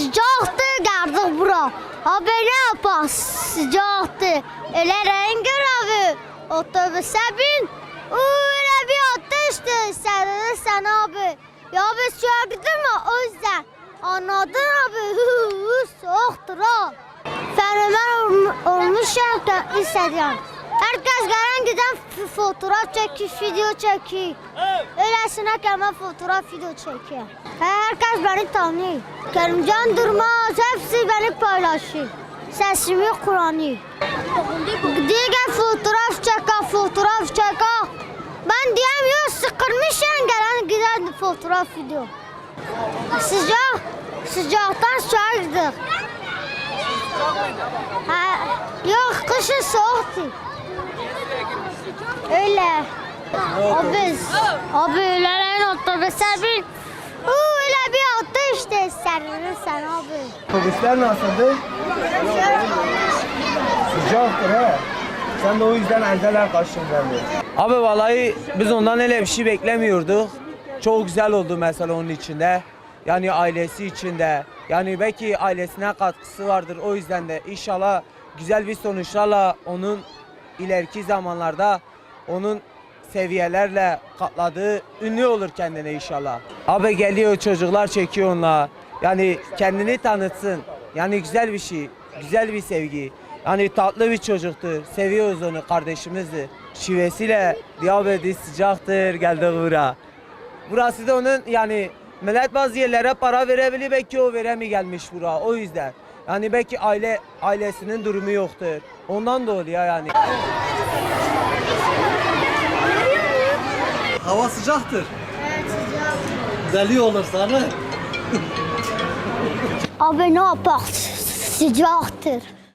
Sıcaktı geldik bura. Abi ne yapar? Sıcaktı. Öyle renk abi. Otobüse bin. Öyle bir ateşti. Sen sen abi. Ya biz şöyle mi? O yüzden. Anladın abi. Soğuktur ha. Fenomen olm- olmuşum da hissediyorum. Herkes gelen giden fotoğraf çekiyor, video çekiyor. Öylesine kelime fotoğraf video çekiyor. Herkes beni tanıyor. Kerimcan Durmaz hepsi beni paylaşıyor. Sesimi kullanıyor. Diğer fotoğraf çeka, fotoğraf çeka. Ben diyem yok sıkılmışım gelen giden fotoğraf video. Sıcak, sıcaktan şarjdık. Ha, yok kışın soğuktu. Öyle. Abi, abi öyle otobüse bin. Uuu, öyle bir attı işte sen sen abi. Otobüsler nasıldı? Sıcaktır he. Sen de o yüzden eldeler kaçtın bence. Abi vallahi biz ondan öyle bir şey beklemiyorduk. Çok güzel oldu mesela onun içinde. Yani ailesi içinde. Yani belki ailesine katkısı vardır. O yüzden de inşallah güzel bir sonuçlarla onun ileriki zamanlarda onun seviyelerle katladığı ünlü olur kendine inşallah. Abi geliyor çocuklar çekiyor onunla. Yani kendini tanıtsın. Yani güzel bir şey, güzel bir sevgi. Yani tatlı bir çocuktur. Seviyoruz onu kardeşimizdir. Şivesiyle diyabeti sıcaktır geldi buraya. Burası da onun yani millet bazı yerlere para verebilir belki o veremi gelmiş buraya o yüzden. Yani belki aile ailesinin durumu yoktur. Ondan da oluyor yani. Hava sıcaktır. Deli olur sana. Abi ne yapar? Sıcaktır.